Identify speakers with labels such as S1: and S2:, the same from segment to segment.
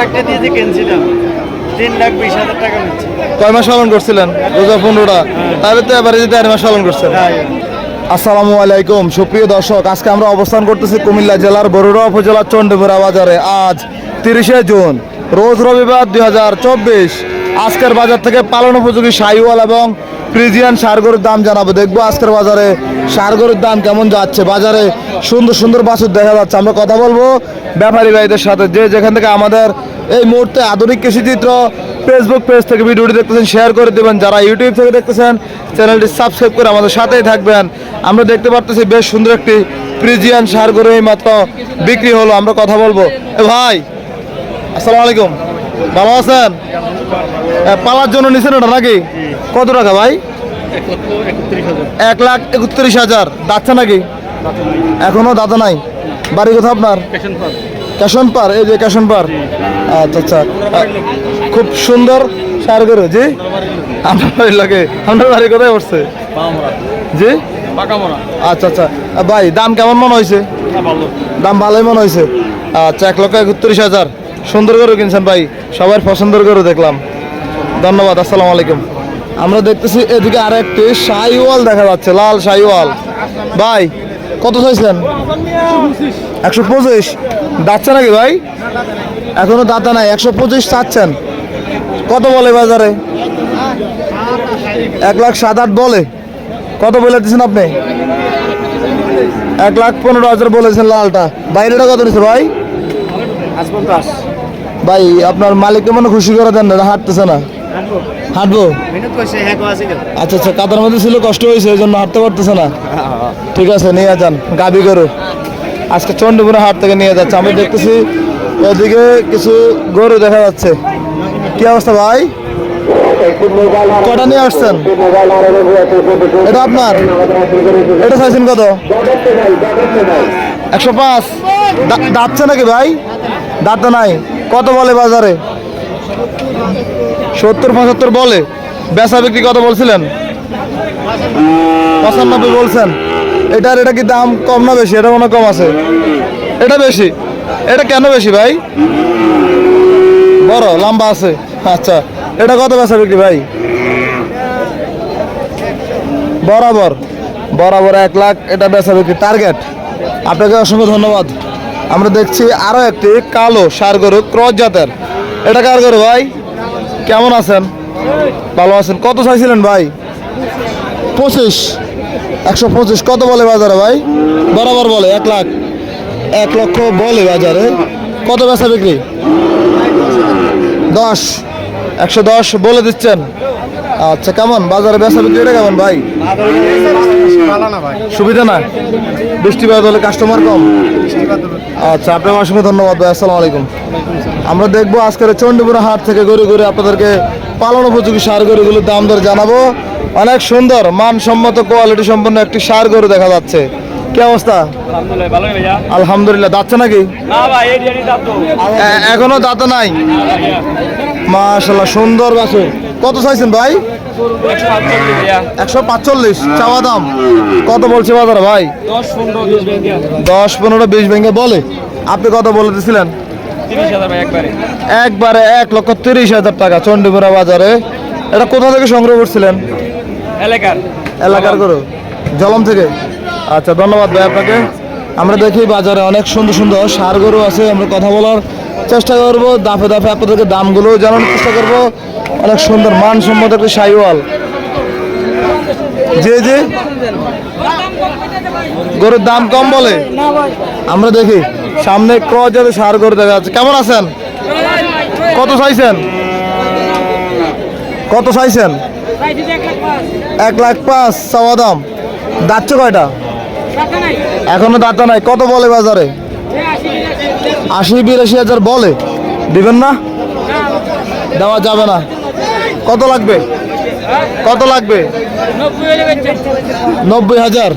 S1: লাখ টাকা দিয়ে যে কিনছিলাম তিন লাখ বিশ হাজার টাকা নিচ্ছে।
S2: কয় মাস পালন করছিলেন? রোজা পনেরোটা। তাহলে তো এবারে যে চার মাস পালন করছেন। আসসালামু আলাইকুম সুপ্রিয় দর্শক আজকে আমরা অবস্থান করতেছি কুমিল্লা জেলার বরুড়া উপজেলার চন্ডীপুরা বাজারে। আজ তিরিশে জুন রোজ রবিবার দুই হাজার চব্বিশ। আজকের বাজার থেকে পালন উপযোগী সাইওয়াল এবং ফ্রিজিয়ান সারগরুর দাম জানাব। দেখব আজকের বাজারে সারগরুর দাম কেমন যাচ্ছে। বাজারে সুন্দর সুন্দর বাছুর দেখা যাচ্ছে। আমরা কথা বলব ব্যাপারী ভাইদের সাথে যে যেখান থেকে আমাদের এই মুহূর্তে আধুনিক কৃষিচিত্র ফেসবুক পেজ থেকে ভিডিওটি দেখতেছেন শেয়ার করে দেবেন। যারা ইউটিউব থেকে দেখতেছেন চ্যানেলটি সাবস্ক্রাইব করে আমাদের সাথেই থাকবেন। আমরা দেখতে পারতেছি বেশ সুন্দর একটি ফ্রিজিয়ান সার গরু এই মাত্র বিক্রি হলো আমরা কথা বলব। ভাই আসসালামু আলাইকুম। ভালো আছেন? পালার জন্য নিছেন ওটা নাকি? কত টাকা ভাই? এক লাখ একত্রিশ হাজার। যাচ্ছে নাকি? এখনও দাদা নাই? বাড়ি কোথাও আপনার? ক্যাশন পার এই যে ক্যাশন পার আচ্ছা আচ্ছা। খুব সুন্দর সার গরু জি? আপনার বাড়ি লাগে আপনার বাড়ি কোথায় পড়ছে? জি? আচ্ছা আচ্ছা। ভাই দাম কেমন মনে হয়েছে দাম ভালোই মনে হয়েছে আচ্ছা এক লক্ষ একত্রিশ হাজার। সুন্দর করে কিনছেন ভাই সবার পছন্দের করে দেখলাম। ধন্যবাদ আসসালামু আলাইকুম। আমরা দেখতেছি এদিকে আর একটি শাহিওয়াল দেখা যাচ্ছে লাল শাহিওয়াল। ভাই কত চাইছেন একশো পঁচিশ। দাচ্ছে নাকি ভাই? এখনও দাতা নাই একশো পঁচিশ চাচ্ছেন। কত বলে বাজারে? এক লাখ সাত আট বলে। কত বলে দিচ্ছেন আপনি? এক লাখ পনেরো হাজার বলেছেন লালটা। বাইরেটা কত নিচ্ছে ভাই? ভাই আপনার মালিককে মনে খুশি করে দেন না হাঁটতেছে না। হাঁটবো?
S1: হ্যাঁ
S2: আচ্ছা আচ্ছা কাতার মধ্যে ছিল কষ্ট হয়েছে এই জন্য হাঁটতে পারতেছে না। ঠিক আছে নিয়ে যান গাবি গরু। আজকে চন্ডীপুরে হাট থেকে নিয়ে যাচ্ছে আমি দেখতেছি ওদিকে কিছু গরু দেখা যাচ্ছে। কি অবস্থা ভাই? কটা নিয়ে আসছেন? এটা আপনার? এটা চাইছেন কত? একশো পাঁচ। দাঁতছে নাকি ভাই? দাঁত নাই। কত বলে বাজারে? সত্তর, পঁচাত্তর বলে। বেচা বিক্রি কত বলছিলেন? পঁচানব্বই বলছেন। এটার, এটা কি দাম কম না বেশি? এটা মনে কম আছে। এটা বেশি। এটা কেন বেশি ভাই? বড়, লম্বা আছে। আচ্ছা এটা কত বেচা বিক্রি ভাই? বরাবর। বরাবর এক লাখ, এটা বেচা বিক্রি টার্গেট আপনাকে অসংখ্য ধন্যবাদ। আমরা দেখছি আরও একটি কালো সার গরু, ক্রস জাতের। এটা কার গরু ভাই? কেমন আছেন? ভালো আছেন। কত চাইছিলেন ভাই? পঁচিশ। একশো পঁচিশ। কত বলে বাজারে ভাই? বরাবর বলে, এক লাখ। এক লক্ষ বলে বাজারে। কত বেচা বিক্রি? দশ। একশো দশ বলে দিচ্ছেন। আচ্ছা কেমন? বাজারে বেচা বিক্রিটা কেমন ভাই? সুবিধা না? বৃষ্টিপাত হলে কাস্টমার কম? আচ্ছা আপনার অসংখ্য ধন্যবাদ ভাই। আসসালামু আলাইকুম। আমরা দেখব আজকের চণ্ডীপুরা হাট থেকে ঘুরে ঘুরে আপনাদেরকে পালন উপযোগী সার গরুগুলোর দাম দর জানাব। অনেক সুন্দর মানসম্মত কোয়ালিটি সম্পন্ন একটি সার গরু দেখা যাচ্ছে। কি অবস্থা?
S1: আলহামদুলিল্লাহ
S2: যাচ্ছে নাকি? এখনও দাঁত নাই? মাশাল্লাহ সুন্দর বাছুর। কত চাইছেন ভাই? একশো পাঁচচল্লিশ চাওয়া দাম? কত বলছে বাজার ভাই?
S1: দশ পনেরো বিশ ব্যাংকে
S2: বলে। আপনি কত বলে
S1: একবারে?
S2: এক লক্ষ তিরিশ হাজার টাকা চণ্ডীপুরা বাজারে। এটা কোথা থেকে সংগ্রহ করছিলেন?
S1: এলাকার।
S2: এলাকার গরু? জলম থেকে? আচ্ছা ধন্যবাদ ভাই আপনাকে। আমরা দেখি বাজারে অনেক সুন্দর সুন্দর সার গরু আছে আমরা কথা বলার চেষ্টা করব। দাফে দাফে আপনাদেরকে দামগুলো জানানোর চেষ্টা করব। অনেক সুন্দর মানসম্মত একটি সাইওয়াল। জি জি। গরুর দাম কম বলে? আমরা দেখি। সামনে ক্রস যাতে সার করে দেখা যাচ্ছে। কেমন আছেন? কত চাইছেন? কত চাইছেন? এক লাখ পাঁচ, চাওয়া দাম। দাচ্ছে কয়টা? এখনও দাঁতা নাই। কত বলে বাজারে? আশি বিরাশি হাজার বলে। দিবেন না? দেওয়া যাবে না। কত লাগবে? কত লাগবে? নব্বই হাজার।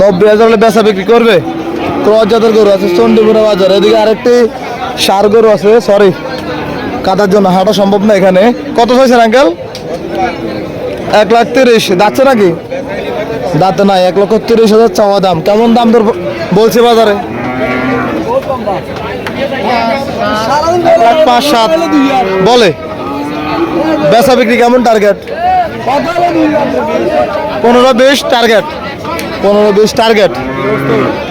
S2: নব্বই হাজার হলে বেচা বিক্রি করবে? জাতের গরু আছে চণ্ডীপুরা বাজার। এদিকে আরেকটি সার গরু আছে সরি কাটার জন্য হাঁটা সম্ভব না এখানে। কত চাইছেন আঙ্কেল এক লাখ তিরিশ। যাচ্ছে নাকি? দাঁতে নাই, এক লক্ষ তিরিশ হাজার চাওয়া দাম। কেমন দাম দর বলছে বাজারে? পাঁচ, সাত। বলে। বেচা বিক্রি কেমন টার্গেট পনেরো বিশ টার্গেট পনেরো বিশ টার্গেট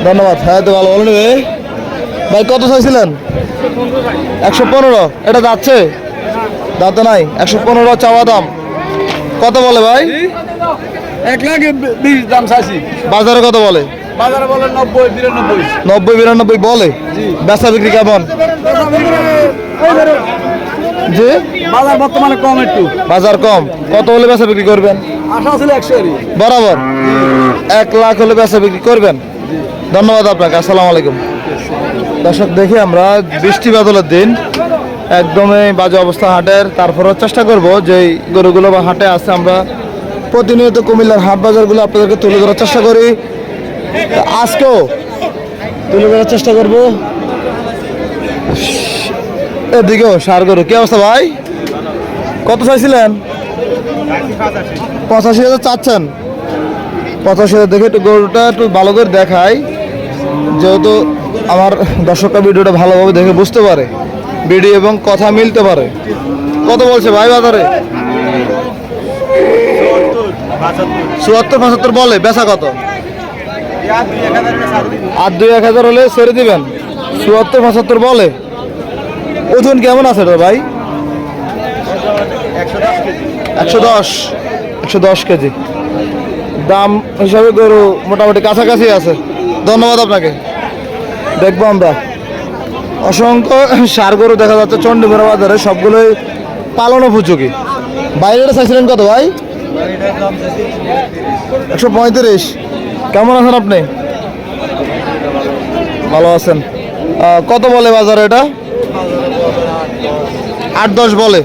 S2: ধন্যবাদ। হ্যাঁ তো ভালো বলেন ভাই। কত চাইছিলেন? একশো পনেরো। এটা যাচ্ছে? দাঁতে নাই। একশো পনেরো চাওয়া দাম। কত বলে ভাই?
S1: এক লাখ বিশ দাম চাইছি।
S2: বাজারে কত বলে?
S1: বাজারে বলে নব্বই বিরানব্বই।
S2: নব্বই বিরানব্বই বলে? বেচা বিক্রি কেমন? জি?
S1: বাজার বর্তমানে কম একটু।
S2: বাজার কম। কত হলে বেচা বিক্রি করবেন? বরাবর। এক লাখ হলে বেচা বিক্রি করবেন। ধন্যবাদ আপনাকে, আসসালামু আলাইকুম। দর্শক, দেখি আমরা বৃষ্টি বাদলের দিন। একদমই বাজে অবস্থা হাটের। তারপরেও চেষ্টা করব যে গরুগুলো বা হাটে আছে আমরা প্রতিনিয়ত কুমিল্লার হাট বাজারগুলো আপনাদেরকে তুলে ধরার চেষ্টা করি। আজকেও তুলে ধরার চেষ্টা করব। এদিকেও সার গরু। কি অবস্থা ভাই? কত চাইছিলেন? পঁচাশি হাজার চাচ্ছেন। পঁচাশি হাজার দেখে একটু গরুটা একটু ভালো করে দেখাই। যেহেতু আমার দর্শকরা ভিডিওটা ভালোভাবে দেখে বুঝতে পারে। ভিডিও এবং কথা মিলতে পারে। কত বলছে ভাই বাজারে? চুয়াত্তর, পঁচাত্তর বলে, বেচা কত? আর দুই এক হাজার হলে ছেড়ে দিবেন। চুয়াত্তর, পঁচাত্তর বলে। ওজন কেমন আছে ভাই? একশো দশ একশো দশ কেজি। দাম হিসাবে গরু মোটামুটি কাছাকাছি আছে। ধন্যবাদ আপনাকে। দেখব আমরা। অসংখ্য সার গরু দেখা যাচ্ছে চণ্ডীপুরা বাজারে, সবগুলোই পালন উপযোগী। বাইরেটা চাইছিলেন কত ভাই? একশো পঁয়ত্রিশ। কেমন আছেন আপনি? ভালো আছেন। কত বলে বাজারে এটা? আট দশ বলে।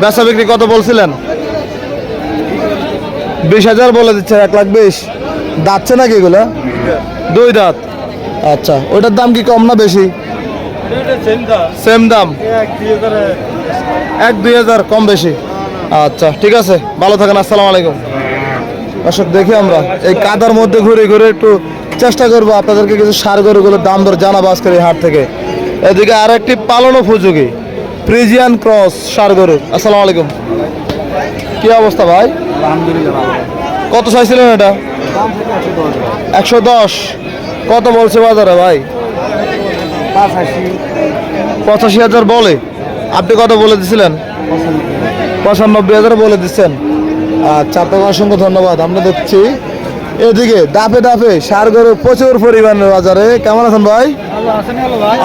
S2: বেচা বিক্রি কত বলছিলেন? বিশ হাজার বলে দিচ্ছে এক লাখ বিশ। দাঁতছে নাকি এগুলো? দুই দাঁত। আচ্ছা ওইটার দাম কি কম না বেশি? সেম দাম। এক দুই হাজার কম বেশি। আচ্ছা ঠিক আছে ভালো থাকেন আসসালামু আলাইকুম। দর্শক দেখি আমরা এই কাদার মধ্যে ঘুরে ঘুরে একটু চেষ্টা করব আপনাদেরকে কিছু সার গরুগুলোর দাম দর জানাব আজকের এই হাট থেকে। এদিকে আর একটি পালন উপযোগী ফ্রিজিয়ান ক্রস সার গরু। আসসালামু আলাইকুম। কি অবস্থা ভাই? কত চাইছিলেন এটা? একশো দশ। কত বলছে বাজারে ভাই? পঁচাশি। হাজার বলে। আপনি কত বলে দিছিলেন? পঁচানব্বই হাজার বলে দিচ্ছেন। আচ্ছা আপনাকে অসংখ্য ধন্যবাদ। আমরা দেখছি এদিকে দাপে দাপে সার গরু প্রচুর পরিমাণে বাজারে। কেমন আছেন ভাই?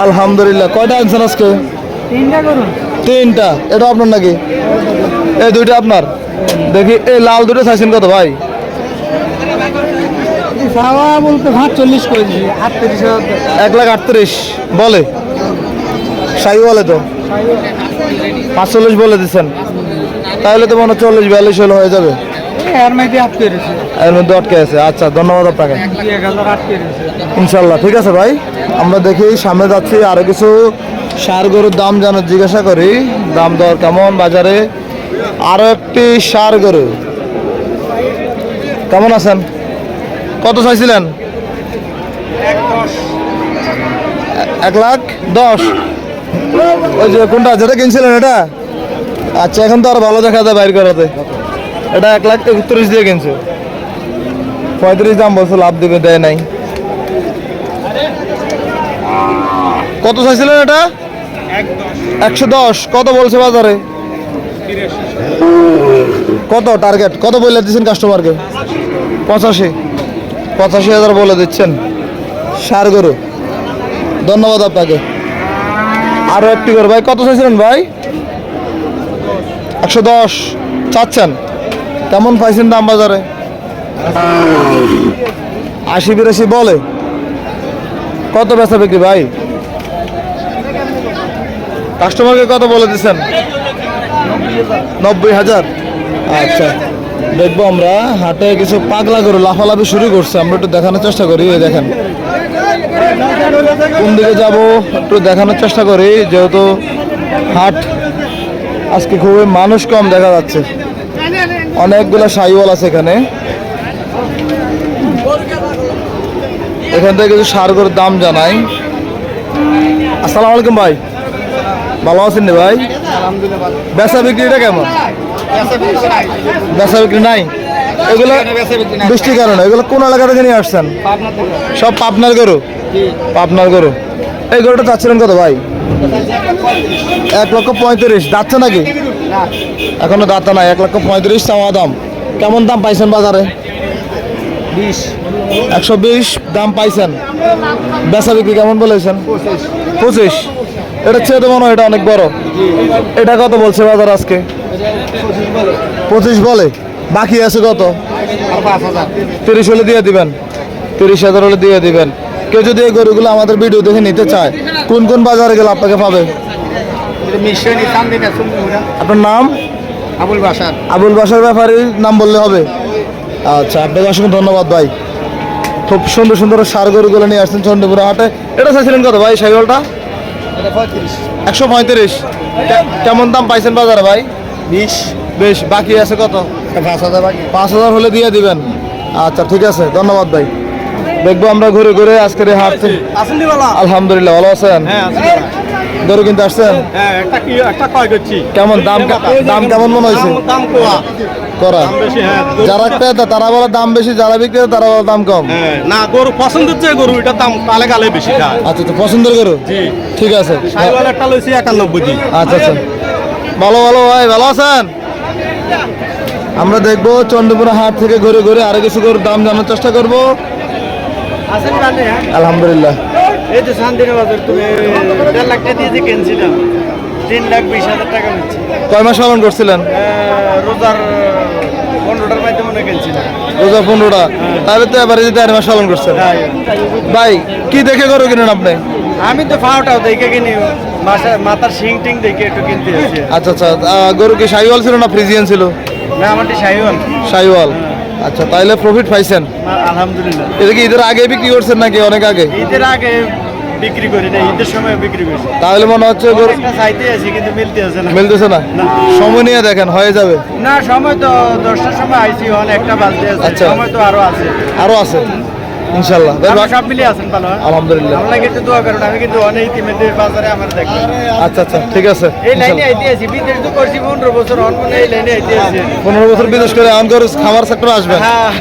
S2: আলহামদুলিল্লাহ। কয়টা আনছেন আজকে? তিনটা। এটা আপনার নাকি? এই দুইটা আপনার। দেখি এই লাল দুটো চাইছেন কত ভাই?
S1: চাওয়া বলতে আটত্রিশ
S2: এক লাখ আটত্রিশ বলে? সাই বলে তো। পাঁচচল্লিশ বলে দিচ্ছেন তাহলে তো মনে চল্লিশ বিয়াল্লিশ হলে হয়ে যাবে।
S1: এর মধ্যে আটকে রয়েছে
S2: এর মধ্যে আটকে আছে। আচ্ছা ধন্যবাদ আপনাকে। ইনশাল্লাহ ঠিক আছে ভাই। আমরা দেখি সামনে যাচ্ছি আরও কিছু সার গরুর দাম যেন জিজ্ঞাসা করি। দাম দর কেমন বাজারে? আরও একটি সার গরু। কেমন আছেন? কত চাইছিলেন? এক লাখ দশ। ওই যে কোনটা, যেটা কিনছিলেন এটা? আচ্ছা এখন তো আর ভালো দেখা যায় বাইর করাতে। এটা এক লাখ একত্রিশ দিয়ে কিনছে। পঁয়ত্রিশ দাম বলছে, লাভ দিবে, দেয় নাই। কত চাইছিলেন এটা? একশো দশ। কত বলছে বাজারে? কত টার্গেট কত বলে দিচ্ছেন কাস্টমারকে পঁচাশি। পঁচাশি হাজার বলে দিচ্ছেন। সার গরু। ধন্যবাদ আপনাকে। আরও একটি করে ভাই, কত চাইছিলেন ভাই? একশো দশ। চাচ্ছেন? কেমন পাইছেন দাম বাজারে? আশি বিরাশি বলে। কত বেচা বিক্রি ভাই? কাস্টমারকে কত বলে দিচ্ছেন? নব্বই হাজার। আচ্ছা দেখব আমরা। হাটে কিছু পাগলা করে লাফালাফি শুরু করছে। আমরা একটু দেখানোর চেষ্টা করি, এই দেখেন। কোন দিকে যাব একটু দেখানোর চেষ্টা করি, যেহেতু হাট আজকে খুবই মানুষ কম দেখা যাচ্ছে। অনেকগুলো সাইওয়াল আছে এখানে। এখান থেকে কিছু সার গরুর দাম জানাই। আসসালামু আলাইকুম ভাই। ভালো আছেন রে ভাই? বেচা বিক্রিটা কেমন? বেচা বিক্রি নাই? এগুলো বৃষ্টির কারণে। এগুলো কোন এলাকা থেকে নিয়ে আসছেন? সব পাবনার গরু? পাবনার গরু। এই গরুটা চাচ্ছিলেন কত ভাই? এক লক্ষ পঁয়ত্রিশ। যাচ্ছে নাকি? এখনও দাঁতা নাই। এক লক্ষ পঁয়ত্রিশ চাওয়া দাম। কেমন দাম পাইছেন বাজারে?
S1: বিশ
S2: একশো বিশ দাম পাইছেন। বেচা বিক্রি কেমন বলেছেন? পঁচিশ। এটা চেয়ে তো মনে হয় এটা অনেক বড়। এটা কত বলছে বাজার আজকে? পঁচিশ বলে। বাকি আছে কত? তিরিশ হলে দিয়ে দিবেন। তিরিশ হাজার হলে দিয়ে দিবেন। কেউ যদি এই গরুগুলো আমাদের ভিডিও দেখে নিতে চায় কোন কোন বাজারে গেলে আপনাকে পাবে? আপনার নাম?
S1: আবুল বাসার
S2: আবুল বাসার ব্যাপারে নাম বললে হবে। আচ্ছা আপনাকে অসংখ্য ধন্যবাদ ভাই। খুব সুন্দর সুন্দর সার গরুগুলো নিয়ে আসছেন চন্ডীপুরা হাটে। এটা চাইছিলেন কত ভাই সাইকেলটা? একশো পঁয়ত্রিশ। কেমন দাম পাইছেন বাজারে ভাই?
S1: বিশ।
S2: বেশ। বাকি আছে কত?
S1: পাঁচ হাজার বাকি।
S2: পাঁচ হাজার হলে দিয়ে দিবেন। আচ্ছা ঠিক আছে। ধন্যবাদ ভাই। দেখব আমরা ঘুরে ঘুরে আজকের হাট আলহামদুলিল্লাহ ভালো আছেন?
S1: হ্যাঁ
S2: গরু কিনতে আসছেন?
S1: হ্যাঁ
S2: কেমন দাম দাম কেমন মনে হয়েছে? করা।
S1: বেশি হ্যাঁ
S2: যারা ক্রেতা তারা বলে দাম বেশি যারা বিক্রেতা তারা বলে দাম কম।
S1: হ্যাঁ না গরু পছন্দের গরু এটার দাম কালে কালে বেশি
S2: আচ্ছা তো পছন্দের গরু? ঠিক আছে।
S1: একটা লইছি একানব্বই
S2: আচ্ছা আচ্ছা। ভালো ভালো ভাই ভালো আছেন? আমরা দেখব চন্ডীপুরা হাট থেকে ঘুরে ঘুরে আরও কিছু গরুর দাম জানার চেষ্টা করব। আলহামদুলিল্লাহ।
S1: এই তো শান্তির বাজার তুমি দেড় লাখ টাকা দিয়ে যে কিনছিলাম তিন লাখ বিশ হাজার টাকা নিচ্ছি
S2: কয় মাস পালন করছিলেন?
S1: রোজার পনেরোটার মাধ্যমে কিনছিলাম।
S2: রোজা পনেরোটা? তাহলে তো এবারে যদি চার মাস পালন করছেন। ভাই কি দেখে গরু কিনেন আপনি?
S1: আমি তো ফাওটাও দেখে কিনি মাথার শিং টিং দেখে একটু কিনতে
S2: আচ্ছা আচ্ছা। গরু কি শাহিওয়াল ছিল না ফ্রিজিয়ান ছিল?
S1: না আমারটি শাহিওয়াল
S2: শাহিওয়াল আচ্ছা তাহলে প্রফিট পাইছেন?
S1: আলহামদুলিল্লাহ।
S2: এটা কি ঈদের আগে বিক্রি করছেন নাকি অনেক আগে?
S1: ঈদের আগে বিক্রি করি না ঈদের সময় বিক্রি করছি
S2: তাহলে মনে হচ্ছে
S1: চাইতে আছি কিন্তু মিলতে আছে না।
S2: মিলতেছে না?
S1: না।
S2: সময় নিয়ে দেখেন হয়ে যাবে।
S1: না সময় তো দশটার সময় আইসি অনেক একটা বাজতে আছে।
S2: আচ্ছা।
S1: সময় তো আরও আছে।
S2: আরও আছে। ইনশাল্লাহ বেশ
S1: আমরা সব মিলিয়ে আছেন ভালো হ্যাঁ?
S2: আলহামদুলিল্লাহ।
S1: আমরা একটু দোয়া করুন আমি কিন্তু অনেক ইতিমধ্যে বাজারে আমার দেখি
S2: আচ্ছা আচ্ছা ঠিক আছে।
S1: এই লাইনে
S2: ইনশাল্লাহ।
S1: আইতে আছি বিদেশ তো করছি পনেরো বছর অন্য এই লাইনে আইতে আছি।
S2: পনেরো বছর বিদেশ করে খাবার সেক্টর আসবেন?
S1: হ্যাঁ।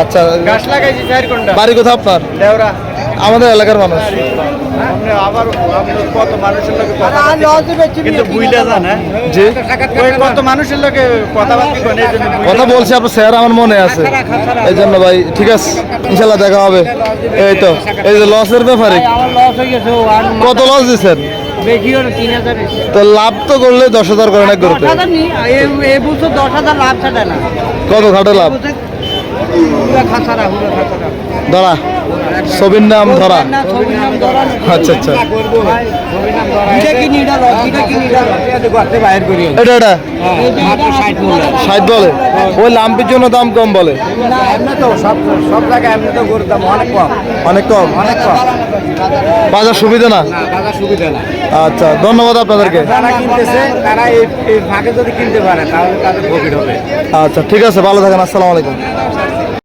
S2: আচ্ছা।
S1: গাছ লাগাইছি চার ঘণ্টা।
S2: বাড়ি কোথাও আপনার?
S1: দেওরা।
S2: আমাদের এলাকার মানুষ।
S1: কথা
S2: বলছি আপনার স্যার আমার মনে আছে। এই জন্য ভাই ঠিক আছে ইনশাল্লাহ দেখা হবে। এই তো এই যে লসের ব্যাপারে। কত লস দিচ্ছেন? তো লাভ তো করলে দশ হাজার করে না করতে
S1: দশ হাজার লাভ? ছাড়ে না
S2: কত ঘাটে লাভ
S1: পুরো
S2: ছবির নাম ধরা। আচ্ছা আচ্ছা। ওই লাম্পির জন্য দাম কম বলে। বাজার সুবিধা না? আচ্ছা ধন্যবাদ আপনাদেরকে। আচ্ছা ঠিক আছে, ভালো থাকেন, আসসালামু আলাইকুম।